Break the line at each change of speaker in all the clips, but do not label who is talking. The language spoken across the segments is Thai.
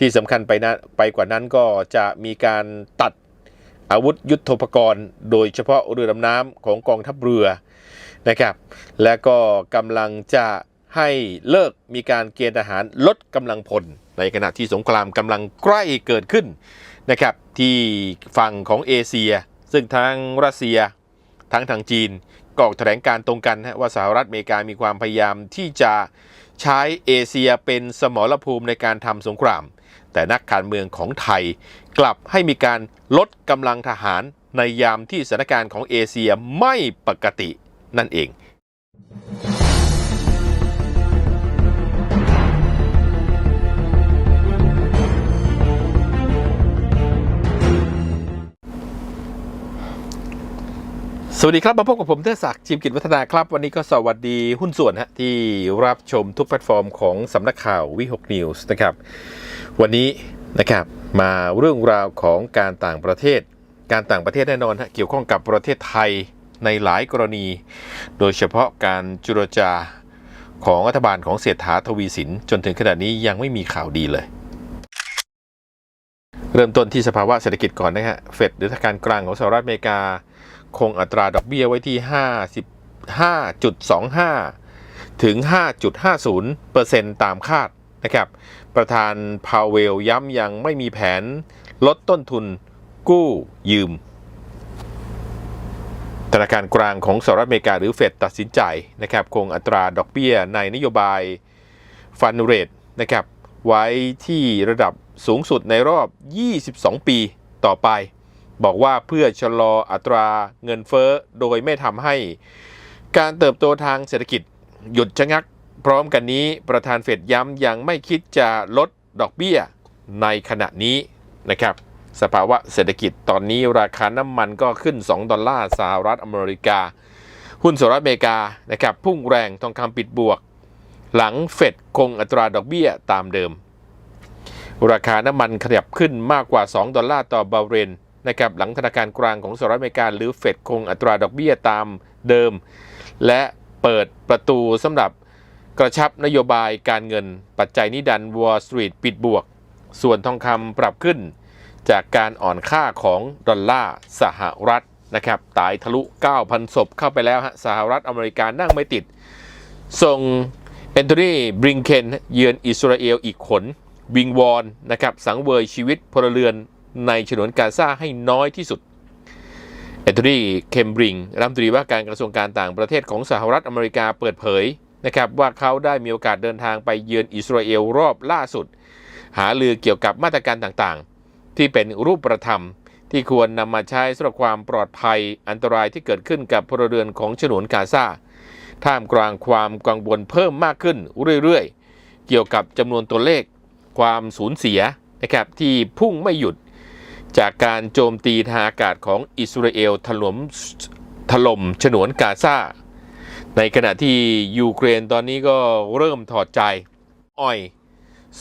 ที่สำคัญไปนะไปกว่านั้นก็จะมีการตัดอาวุธยุทโธปกรณ์ โดยเฉพาะเรือดำน้ำของกองทัพเรือนะครับ และก็กำลังจะให้เลิกมีการเกณฑ์ทหารลดกำลังพล ในขณะที่สงครามกำลังใกล้เกิดขึ้นนะครับ ที่ฝั่งของเอเชีย ซึ่งทั้งรัสเซียทั้งทางจีนก็ออกแถลงการตรงกันว่าสหรัฐอเมริกามีความพยายามที่จะใช้เอเชียเป็นสมรภูมิในการทำสงคราม แต่นักการเมืองของไทย กลับให้มีการลดกำลังทหารในยามที่สถานการณ์ของเอเชียไม่ปกตินั่นเอง สวัสดีครับ มาพบกับผมเทศศักดิ์จิมกิจวัฒนาครับ วันนี้ก็สวัสดีหุ้นส่วนฮะที่รับชมทุกแพลตฟอร์มของสำนักข่าววิหกนิวส์นะครับ วันนี้นะครับมาเรื่องราวของการต่างประเทศ การต่างประเทศแน่นอนฮะเกี่ยวข้องกับประเทศไทยในหลายกรณี โดยเฉพาะการจุรจาของรัฐบาลของเศรษฐาทวีสิน จนถึงขณะนี้ยังไม่มีข่าวดีเลยเริ่มต้นที่สภาวะเศรษฐกิจก่อนนะฮะ เฟดหรือธนาคารกลางของสหรัฐอเมริกา คงอัตราดอกเบี้ยไว้ที่ 55.25 ถึง 5.50เปอร์เซ็นต์ตามคาดนะครับ ประธานพาวเวลย้ำยังไม่มีแผนลดต้นทุนกู้ยืม ธนาคารกลางของสหรัฐอเมริกาหรือเฟดตัดสินใจนะครับ คงอัตราดอกเบี้ยในนโยบายฟันเรทนะครับ ไว้ที่ระดับสูงสุดในรอบ 22 ปีต่อไป บอกว่าเพื่อชะลออัตราเงินเฟ้อโดยไม่ทำให้ การเติบโตทางเศรษฐกิจหยุดชะงัก พร้อมกันนี้ประธานเฟดย้ำยังไม่คิดจะลดดอกเบี้ยในขณะนี้นะครับ สภาวะเศรษฐกิจตอนนี้ราคาน้ำมันก็ขึ้น 2 ดอลลาร์สหรัฐอเมริกา หุ้นสหรัฐอเมริกานะครับพุ่งแรงทองคำปิดบวก หลังเฟดคงอัตราดอกเบี้ยตามเดิม ราคาน้ำมันขยับขึ้นมากกว่า 2 ดอลลาร์ต่อบาร์เรน นะครับหลังธนาคารกลางของสหรัฐอเมริกาหรือเฟดคงอัตราดอกเบี้ยตามเดิม และเปิดประตูสำหรับกระชับนโยบายการเงินปัจจัยนี้ดันวอลสตรีทปิดบวก ส่วนทองคำปรับขึ้น จากการอ่อนค่าของดอลลาร์สหรัฐนะครับตายทะลุ 9,000 ศพเข้าไปแล้วฮะสหรัฐอเมริกานั่งไม่ติด ส่งแอนโทนีบริงเคนเยือนอิสราเอลอีกขน วิงวอนนะครับสังเวยชีวิตพลเรือน ในฉนวนกาซาให้น้อยที่สุดแอนโทนีเคมบริงรัฐมนตรีว่าการกระทรวงการต่างประเทศของสหรัฐอเมริกาเปิดเผยนะครับว่าเขาได้มีโอกาสเดินทางไปเยือนอิสราเอลรอบล่าสุด หาลือเกี่ยวกับมาตรการต่างๆ ที่เป็นรูปประธรรมที่ควรนำมาใช้สำหรับความปลอดภัยอันตรายที่เกิดขึ้นกับพลเรือนของฉนวนกาซาท่ามกลางความกังวลเพิ่มมากขึ้นเรื่อยๆ เกี่ยวกับจำนวนตัวเลข ความสูญเสียนะครับที่พุ่งไม่หยุด จากการโจมตีทางอากาศของอิสราเอลถล่มถล่มฉนวนกาซาในขณะที่ยูเครนตอนนี้ก็เริ่มถอดใจอ้อย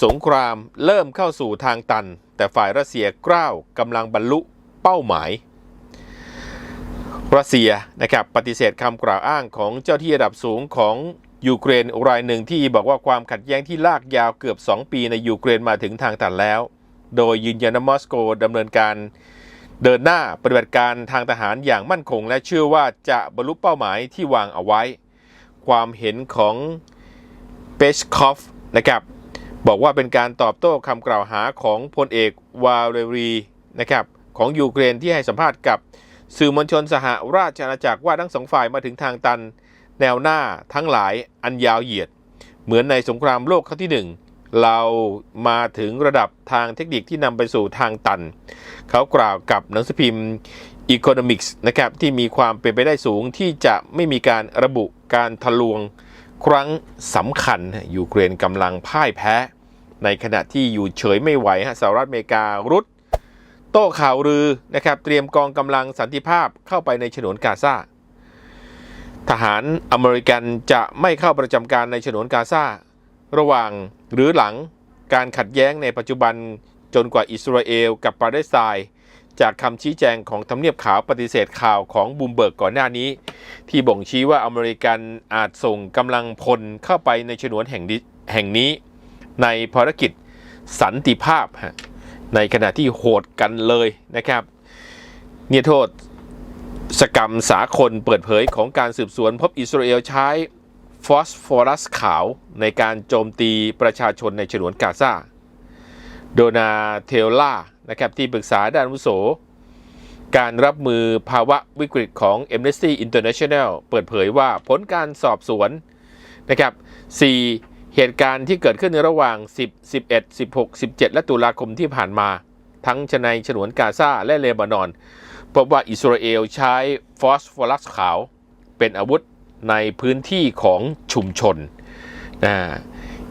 สงครามเริ่มเข้าสู่ทางตัน แต่ฝ่ายรัสเซียกล้าวกำลังบรรลุเป้าหมาย รัสเซียนะครับปฏิเสธคำกล่าวอ้างของเจ้าที่ระดับสูงของยูเครนรายหนึ่งที่บอกว่าความขัดแย้งที่ลากยาวเกือบ 2 ปีในยูเครนมาถึงทางตันแล้ว โดยยืนยันว่ามอสโกดำเนินการเดินหน้าปฏิบัติการทางทหารอย่างมั่นคง และเชื่อว่าจะบรรลุเป้าหมายที่วางเอาไว้ ความเห็นของเปชคอฟนะครับบอกว่าเป็นการตอบโต้คำกล่าวหาของพลเอกวาเลรีนะครับของยูเครนที่ให้สัมภาษณ์กับสื่อมวลชนสหราชอาณาจักรว่าทั้งสองฝ่ายมาถึงทางตัน แนวหน้าทั้งหลายอันยาวเหยียด เหมือนในสงครามโลกครั้งที่หนึ่ง เรามาถึงระดับทางเทคนิคที่นำไปสู่ทางตัน เขากล่าวกับหนังสือพิมพ์ Economics นะครับที่มีความเป็นไปได้สูงที่จะไม่มีการระบุการทะลวงครั้งสำคัญยูเครนกำลังพ่ายแพ้ ในขณะที่อยู่เฉยไม่ไหวฮะสหรัฐอเมริการุดโต้ข่าวลือนะครับเตรียมกองกำลังสันติภาพเข้าไปในฉนวนกาซาทหารอเมริกันจะไม่เข้าประจำการในฉนวนกาซา ระหว่างหรือหลังการขัดแย้งในปัจจุบันจนกว่าอิสราเอลกับปาเลสไตน์จากคำชี้แจงของทำเนียบขาวปฏิเสธข่าวของบูมเบิร์กก่อนหน้านี้ ที่บ่งชี้ว่าอเมริกันอาจส่งกำลังพลเข้าไปในฉนวนแห่งนี้แห่งนี้ ในภารกิจสันติภาพ ในขณะที่โหดกันเลยนะครับ เนี่ยโทษสกรรมสากลเปิดเผยของการสืบสวนพบอิสราเอลใช้ ฟอสฟอรัสขาวในการโจมตีประชาชนในฉนวนกาซา โดนาเทลล่านะครับที่ปรึกษาด้านวุโส การรับมือภาวะวิกฤตของ Amnesty International เปิดเผยว่าผลการสอบสวนนะครับ 4. เหตุการณ์ที่เกิดขึ้นในระหว่าง 10 11 16 17 และตุลาคมที่ผ่านมา ทั้งในฉนวนกาซาและเลบานอนพบว่าอิสราเอลใช้ฟอสฟอรัสขาวเป็นอาวุธ ในพื้นที่ของชุมชนนะ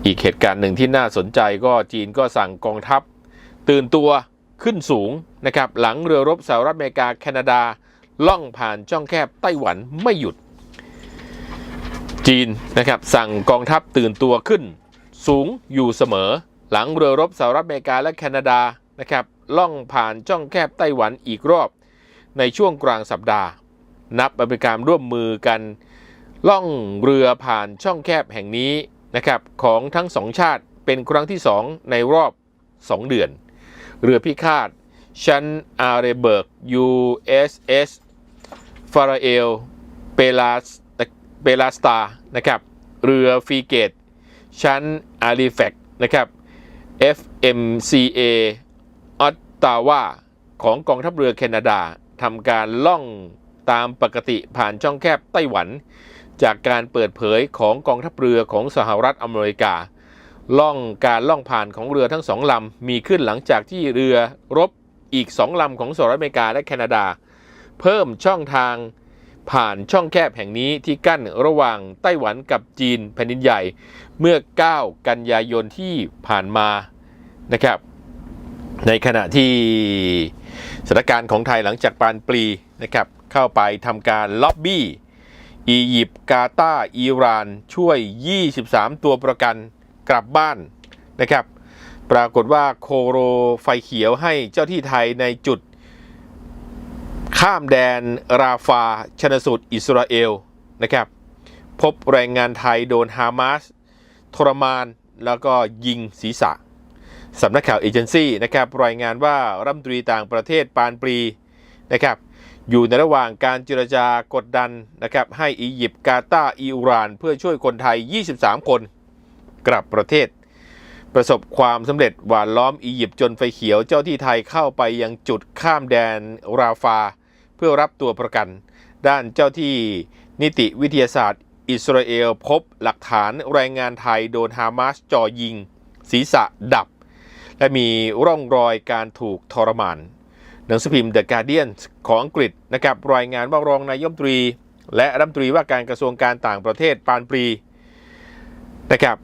อีกเหตุการณ์หนึ่งที่น่าสนใจก็จีนก็สั่งกองทัพ ตื่นตัวขึ้นสูงนะครับหลังเรือรบสหรัฐอเมริกาแคนาดา ล่องผ่านช่องแคบไต้หวันไม่หยุด จีนนะครับสั่งกองทัพตื่นตัวขึ้น สูงอยู่เสมอ หลังเรือรบสหรัฐอเมริกาและแคนาดานะครับล่องผ่านช่องแคบไต้หวันอีกรอบ ในช่วงกลางสัปดาห์ นับเป็นการร่วมมือกัน ล่องเรือผ่านช่องแคบแห่งนี้นะครับของทั้งสองชาติเป็นครั้งที่สองในรอบ 2 เดือน เรือพิฆาตชันอาเรเบิร์ก USS ฟาราเอลเปลาสเปลาสตานะครับเรือฟรีเกตชั้นอาริแฟกนะครับ FMCA ออตตาวาของกองทัพเรือแคนาดาทำการล่องตามปกติผ่านช่องแคบไต้หวัน จากการเปิดเผยของกองทัพเรือของสหรัฐอเมริกา ล่องการล่องผ่านของเรือทั้งสองลำมีขึ้นหลังจากที่เรือรบอีกสองลำของสหรัฐอเมริกาและแคนาดา เพิ่มช่องทางผ่านช่องแคบแห่งนี้ที่กั้นระหว่างไต้หวันกับจีนแผ่นดินใหญ่ เมื่อ 9 กันยายนที่ผ่านมานะครับ ในขณะที่สถานการณ์ของไทยหลังจากปานปลีนะครับเข้าไปทำการล็อบบี้ อียิปต์กาตาร์อิหร่าน ช่วย 23 ตัวประกันกลับบ้านนะครับ ปรากฏว่าโคโรไฟเขียวให้เจ้าที่ไทยในจุด ข้ามแดนราฟาชนสูตรอิสราเอลนะครับ พบแรงงานไทยโดนฮามาสทรมานแล้วก็ยิงศีรษะสำนักข่าวเอเจนซี่นะครับรายงานว่ารัฐมนตรีต่างประเทศปานปรีนะครับ อยู่ในระหว่างการเจรจากดดันนะครับให้อียิปต์กาตาร์อิหร่าน เพื่อช่วยคนไทย 23 คนกลับประเทศ ประสบความสำเร็จหวานล้อมอียิปต์จนไฟเขียวเจ้าที่ไทยเข้าไปยังจุดข้ามแดนราฟา เพื่อรับตัวประกัน ด้านเจ้าที่นิติวิทยาศาสตร์ อิสราเอลพบหลักฐานแรงงานไทยโดนฮามาสจ่อยิง ศีรษะดับ และมีร่องรอยการถูกทรมาน หนังสือพิมพ์ The Guardian ของอังกฤษนะครับรายงานว่ารองนายมตรี และรัฐมนตรีว่าการกระทรวงการต่างประเทศปานปรีนะครับ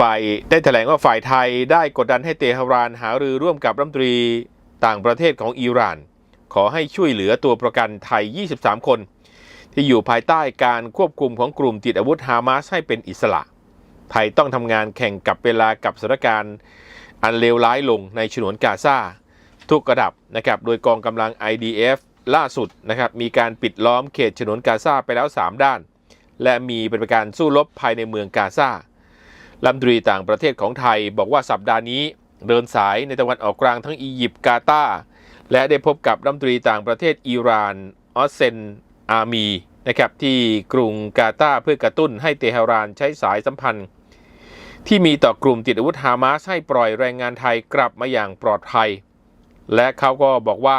ฝ่ายได้แถลงว่าฝ่ายไทยได้กดดันให้เตหะรานหารือร่วมกับรัฐมนตรีต่างประเทศของอิหร่าน ขอให้ช่วยเหลือตัวประกันไทย 23 คน ที่อยู่ภายใต้การควบคุมของกลุ่มติดอาวุธฮามาสให้เป็นอิสระ ไทยต้องทำงานแข่งกับเวลากับสถานการณ์อันเลวร้ายลงในฉนวนกาซา ทุกระดับนะครับโดยกองกำลัง IDF ล่าสุดนะครับมีการปิดล้อมเขตฉนวนกาซาไปแล้ว 3 ด้าน และมีปฏิบัติการสู้รบภายในเมืองกาซารัฐมนตรีต่างประเทศของไทยบอกว่าสัปดาห์นี้เดินสายในตะวันออกกลางทั้งอียิปต์กาตาและได้พบกับรัฐมนตรีต่างประเทศอิหร่านออสเซนอามีนะครับที่กรุงกาตาเพื่อกระตุ้นให้เตหะรานใช้สายสัมพันธ์ ที่มีต่อกลุ่มติดอาวุธฮามาสให้ปล่อยแรงงานไทยกลับมาอย่างปลอดภัย และเขาก็บอกว่า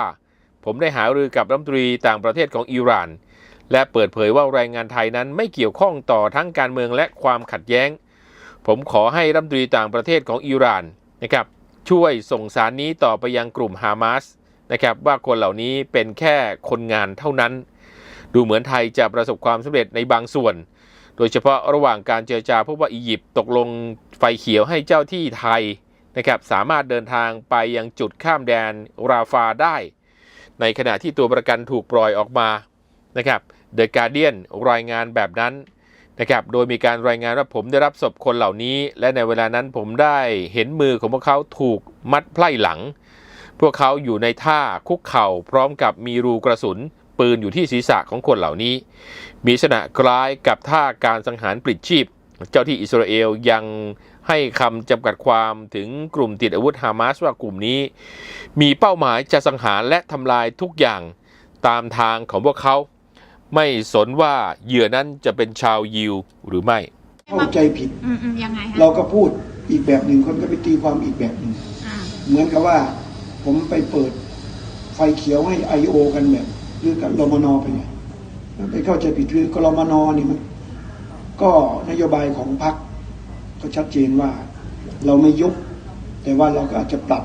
ผมได้หารือกับรัฐมนตรีต่างประเทศของอิหร่าน และเปิดเผยว่าแรงงานไทยนั้นไม่เกี่ยวข้องต่อทั้งการเมืองและความขัดแย้ง ผมขอให้รัฐมนตรีต่างประเทศของอิหร่านนะครับช่วยส่งสารนี้ต่อไปยังกลุ่มฮามาสนะครับว่าคนเหล่านี้เป็นแค่คนงานเท่านั้น ดูเหมือนไทยจะประสบความสำเร็จในบางส่วน โดยเฉพาะระหว่างการเจรจาพบว่าอียิปต์ตกลงไฟเขียวให้เจ้าที่ไทย นะครับสามารถเดินทางไปยังจุดข้ามแดนราฟาได้ ในขณะที่ตัวประกันถูกปล่อยออกมานะครับเดอะการเดียนรายงานแบบนั้นนะครับโดยมีการรายงานว่าผมได้รับศพคนเหล่านี้ และในเวลานั้นผมได้เห็นมือของพวกเขาถูกมัดไพล่หลัง พวกเขาอยู่ในท่าคุกเข่าพร้อมกับมีรูกระสุน ปืนอยู่ที่ศีรษะของคนเหล่านี้ มีลักษณะคล้ายกับท่าการสังหารปลิดชีพ เจ้าที่อิสราเอลยัง ให้คำจำกัดความถึงกลุ่มติดอาวุธฮามาสว่ากลุ่มนี้ มีเป้าหมายจะสังหารและทำลายทุกอย่างตามทางของพวกเขา ไม่สนว่าเหยื่อนั้นจะเป็นชาวยิวหรือไม่
เข้าใจผิด
อืมอืมยังไงฮะ
เราก็พูดอีกแบบหนึ่งคนก็ไปตีความอีกแบบหนึ่ง
อ่า
เหมือนกับว่า ผมไปเปิดไฟเขียวให้ไอโอกันแบบหรือกับรมนไปเนี่ยไปเข้าใจผิดคือกรมนนี่มันก็นโยบายของพรรค ก็ชัดเจนว่าเราไม่ยุบแต่ว่าเราก็อาจจะปรับ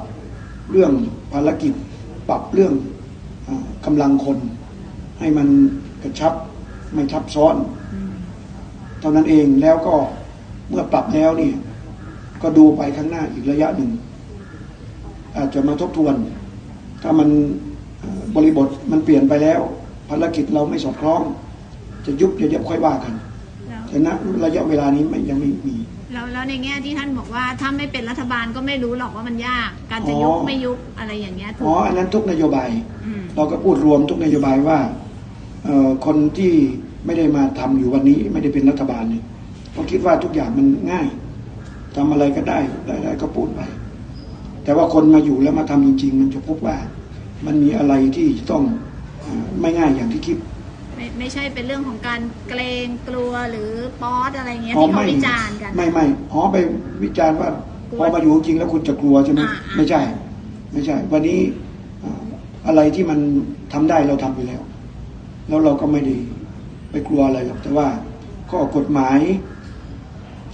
เรื่องภารกิจ ปรับเรื่องอากำลังคน ให้มันกระชับไม่ทับซ้อนเท่านั้นเองแล้วก็เมื่อปรับแล้วเนี่ยก็ดูไปข้างหน้าอีกระยะหนึ่ง อาจจะมาทบทวน ถ้ามันเอ่อบริบทมันเปลี่ยนไปแล้ว ภารกิจเราไม่สอดคล้อง จะยุบจะเดี๋ยวค่อยว่ากัน
แล้ว
แต่ณระยะเวลานี้ไม่ยังไม่มี
แล้วแล้วในแง่ที่ท่านบอกว่าถ้าไม่เป็นรัฐบาลก็ไม่รู้หรอกว่ามันยาก การจะยุบ
อ๋อ
ไม่ยุบอะไรอย่างเงี้ยถู
อ๋
ก
ออันนั้นทุกนโยบาย
ม
เราก็พูดรวมทุกนโยบายว่าเอ่อคนที่ไม่ได้มาทำอยู่วันนี้ไม่ได้เป็นรัฐบาลเนี่ยเขาคิดว่าทุกอย่างมันง่ายทำอะไรก็ได้ได้ได้ก็พูดไป แต่ว่าคนมาอยู่แล้วมาทำจริง ๆ มันจะพบว่า มันมีอะไรที่ต้องเอ่อไม่ง่ายอย่างที่คิด
ไม่ไม่ใช่เป็นเรื่องของการเกรงกลัวหรือป๊อดอะไรเงี้ยที่เขาวิจารณ์กัน
ไม่ไม่อ๋อไปวิจารณ์ว่า
กลัว
พอมาอยู่จริงแล้วคุณจะกลัวใช่ไหม
อ่าอ่า
ไม่ใช่ ไม่ใช่ วันนี้อ่าอะไรที่มันทำได้เราทำอยู่แล้ว แล้วเราก็ไม่ได้ไปกลัวอะไรหรอกแต่ว่าข้อกฎหมาย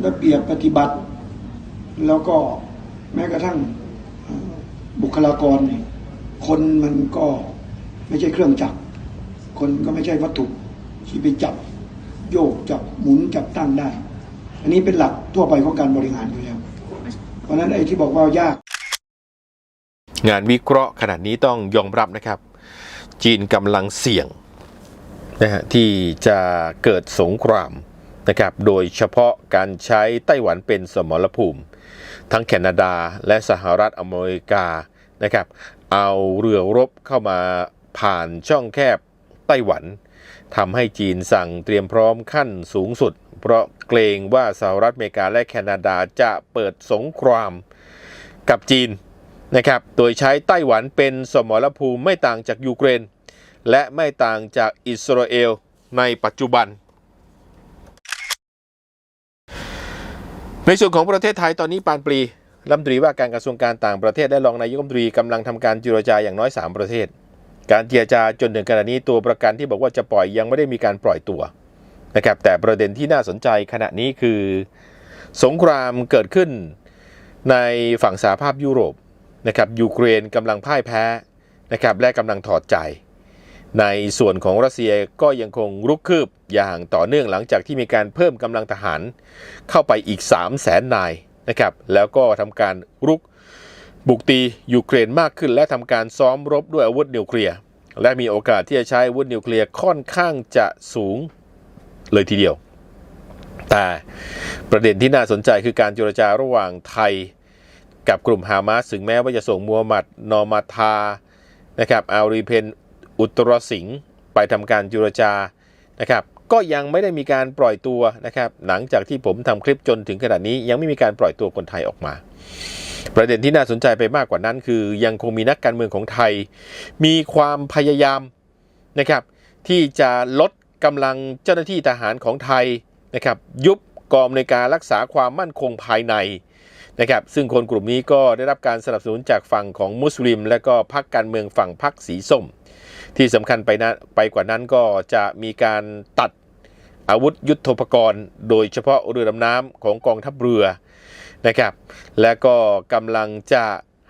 ระเบียบปฏิบัติ แล้วก็แม้กระทั่งอ่าบุคลากรเนี่ยคนมันก็ไม่ใช่เครื่องจักร คนก็ไม่ใช่วัตถุที่ไปจับโยกจับหมุนจับตั้งได้ อันนี้เป็นหลักทั่วไปของการบริหารอยู่แล้ว เพราะนั้นไอ้ที่บอกว่ายาก
งานวิเคราะห์ขนาดนี้ต้องยอมรับนะครับ จีนกำลังเสี่ยงนะฮะที่จะเกิดสงครามนะครับ โดยเฉพาะการใช้ไต้หวันเป็นสมรภูมิ ทั้งแคนาดาและสหรัฐอเมริกานะครับ เอาเรือรบเข้ามาผ่านช่องแคบ ไต้หวันทำให้จีนสั่งเตรียมพร้อมขั้นสูงสุด เพราะเกรงว่าสหรัฐอเมริกาและแคนาดาจะเปิดสงครามกับจีนนะครับ โดยใช้ไต้หวันเป็นสมรภูมิไม่ต่างจากยูเครน และไม่ต่างจากอิสราเอลในปัจจุบัน ในส่วนของประเทศไทยตอนนี้ปานปรีรัฐมนตรีว่าการกระทรวงการต่างประเทศ และรองนายกรัฐมนตรีกำลังทำการเจรจาอย่างน้อย 3 ประเทศ การเจรจาจนถึงขณะนี้ตัวประกันที่บอกว่าจะปล่อยยังไม่ได้มีการปล่อยตัวนะครับแต่ประเด็นที่น่าสนใจขณะนี้คือ สงครามเกิดขึ้นในฝั่งสหภาพยุโรปนะครับยูเครนกำลังพ่ายแพ้นะครับและกำลังถอดใจ ในส่วนของรัสเซียก็ยังคงรุกคืบอย่างต่อเนื่องหลังจากที่มีการเพิ่มกำลังทหารเข้าไปอีก 3 0 0แสนนายนะครับแล้วก็ทำการรุก บุกตียูเครนมากขึ้นและทำการซ้อมรบด้วยอาวุธนิวเคลียร์และมีโอกาสที่จะใช้อาวุธนิวเคลียร์ค่อนข้างจะสูงเลยทีเดียว แต่ประเด็นที่น่าสนใจคือการเจรจาระหว่างไทยกับกลุ่มฮามาสถึงแม้ว่าจะส่งมูฮัมหมัด นอมาทานะครับอารีเพนอุตรสิงห์ไปทำการเจรจานะครับก็ยังไม่ได้มีการปล่อยตัวนะครับหลังจากที่ผมทำคลิปจนถึงขนาดนี้ยังไม่มีการปล่อยตัวคนไทยออกมา ประเด็นที่น่าสนใจไปมากกว่านั้น คือยังคงมีนักการเมืองของไทย มีความพยายามนะครับที่จะลดกำลังเจ้าหน้าที่ทหารของไทยนะครับยุบกองในการรักษาความมั่นคงภายในนะครับซึ่งคนกลุ่มนี้ก็ได้รับการสนับสนุนจากฝั่งของมุสลิม และก็พรรคการเมืองฝั่งพรรคสีส้ม ที่สำคัญไปนะไปกว่านั้นก็จะมีการตัดอาวุธยุทโธปกรณ์ โดยเฉพาะเรือดำน้ำของกองทัพเรือ นะครับ และก็กำลังจะ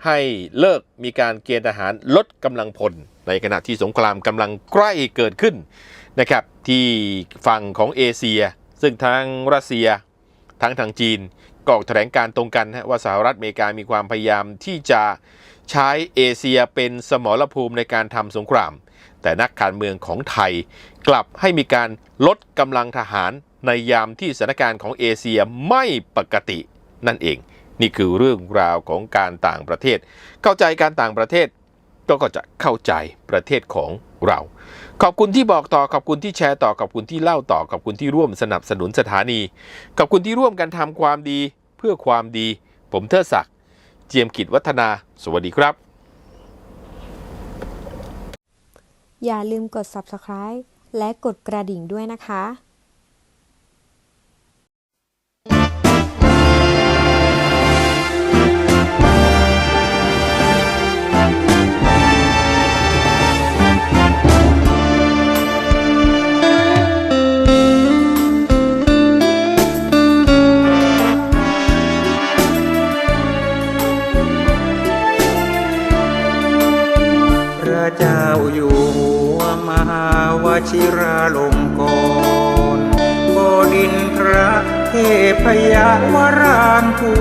ให้เลิกมีการเกณฑ์ทหารลดกำลังพล ในขณะที่สงครามกำลังใกล้เกิดขึ้นนะครับ ที่ฝั่งของเอเชีย ซึ่งทั้งรัสเซียทั้งทางจีนก็ออกแถลงการตรงกันนะว่าสหรัฐอเมริกามีความพยายามที่จะใช้เอเชียเป็นสมรภูมิในการทำสงคราม แต่นักการเมืองของไทย กลับให้มีการลดกำลังทหารในยามที่สถานการณ์ของเอเชียไม่ปกติ นั่นเอง นี่คือเรื่องราวของการต่างประเทศ เข้าใจการต่างประเทศก็จะเข้าใจประเทศของเรา ขอบคุณที่บอกต่อ ขอบคุณที่แชร์ต่อ ขอบคุณที่เล่าต่อ ขอบคุณที่ร่วมสนับสนุนสถานี ขอบคุณที่ร่วมกันทำความดีเพื่อความดี ผมเทิดศักดิ์ เจียมกิจวัฒนา สวัสดีครับ
อย่าลืมกด subscribe และกดกระดิ่งด้วยนะคะ
เทพยาวรางคู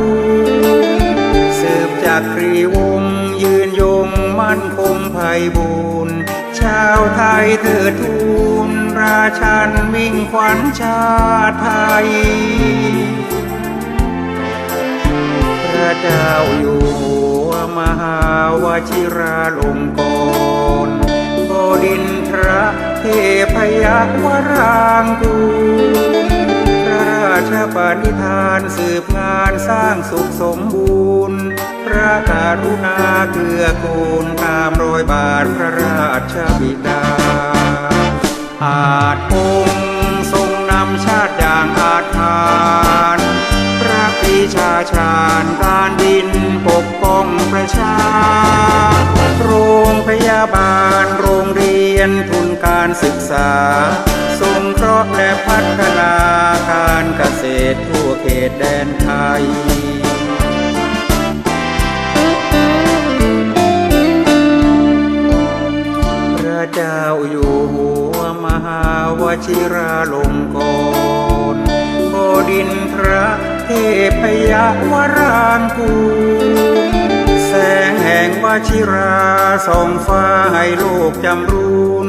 สืบจากกรีวงศ์ยืนยงมั่นคงไพบูรณ์ชาวไทยเถิดทูลราชันมิ่งขวัญชาไทย พระเจ้าอยู่หัวมหาวชิราลงกรณ์บดินทระเทพยวรางกูล ชปณิธานสืบงานสร้างสุขสมบูรณ์พระกรุณาเกื้อกูลตามรอยบาทพระราชบิดา อาจคงทรงนำชาติอย่างอาจทานพระปีชาชาญการดินปกป้องประชา โรงพยาบาลโรงเรียนทุนการศึกษาสงเคราะห์และพัฒนา เขตแดนไทย พระเจ้าอยู่หัวมหาวชิราลงกรณ์บดินทระเทพยวรางกูแสงแห่งวชิราส่องฟ้าให้โลกจำรูน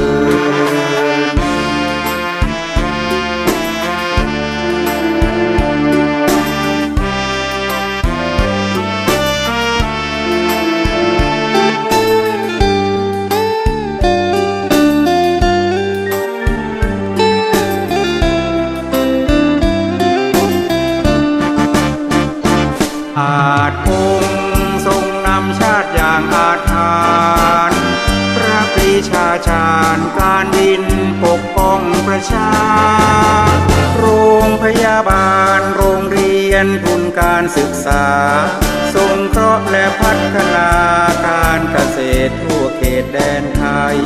แดนไทย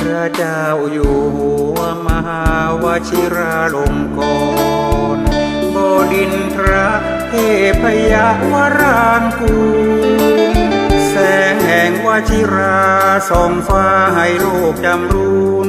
พระเจ้าอยู่หัวมหาวชิราลงกรณ์บดินทระเทพยวรางกูลแสงแห่งวชิราส่องฟ้าให้โลกจำรูน